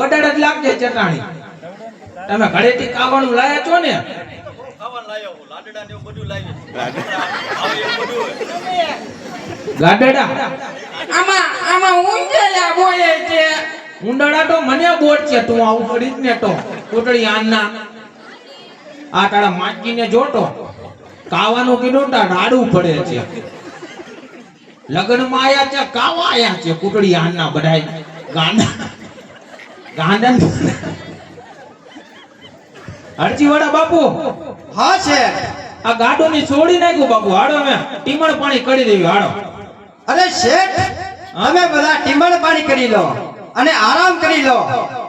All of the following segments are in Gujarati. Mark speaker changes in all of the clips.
Speaker 1: ઓર્ડર જ લાગજે ચટાણી. તમે ઘરેથી કાવાનું લાયા છો ને?
Speaker 2: લાડડા
Speaker 3: આમાં આમાં ઊંડેલા બોલે છે.
Speaker 1: ઉંડાડા તો મને બોટ છે તું આવું કરીશ ને તો. કોટડી આના. આ તારા માચીને જોટો કાવાનું કીધું તા રાડું પડે છે. લગ્નમાં આયા છે કાવા આયા છે કુટડી આના બધાય ગાંડા ગાંડા હરજીવાડા બાપુ.
Speaker 4: હા છે.
Speaker 1: આ ગાડોની છોડી નાખ્યું બાપુ. હાડો અમે ટીમણ પાણી કરી દેવી હાડો.
Speaker 4: અરે શેઠ અમે બધા ટીમણ પાણી કરી લો અને આરામ કરી લો.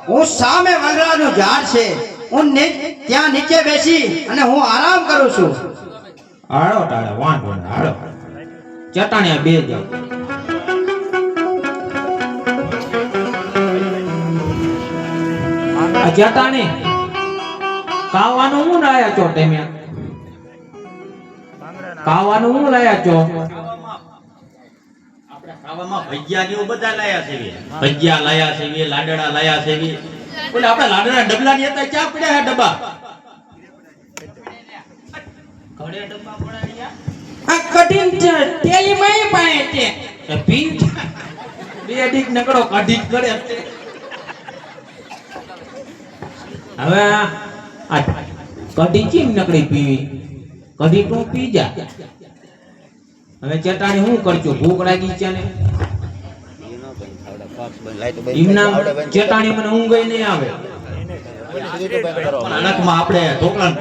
Speaker 4: હું સામે વગડાનું ઝાડ છે. હું ત્યાં નીચે બેસી અને હું આરામ કરું છું.
Speaker 1: હાડો તારે વાંધો હાડો. ચટાણિયા બે જાવ આ ચટાણી કાવાનું હું લાયા છો તમે? કાવાનું હું લાયા છો?
Speaker 2: ખાવામાં ભજીયા ને બધા લાયા છે ભજીયા લાયા છે લાડડા લાયા છે બોલે આપણે લાડડા ડબલા ની હતા ચા પડ્યા હે ડબ્બા? ઘરે ડબ્બા પડાયા
Speaker 3: આ કઠિન છે તેલીમાં પાસે છે.
Speaker 1: એ બે ડીક નકડો કાઢી કરે. છે. હવે કઢી ચીમ નકડી પીવી? કઢી તું પી જા. હવે ચટાણી હું કરજો? ભૂખ લાગી છે ને? ચટાણી મને ઊંઘ નહીં આવે.
Speaker 2: અનકમાં આપણે ઢોકળા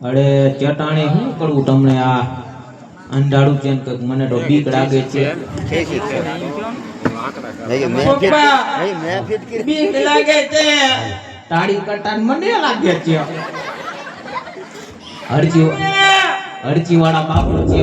Speaker 1: અરે ચટાણી શું કરવું તમને આ અંધારું છે મને તો બીક લાગે છે.
Speaker 3: બીક લાગે છે.
Speaker 1: તાળી કરતા મને લાગે છે. હરજી હરજી વાળા બાપુ છે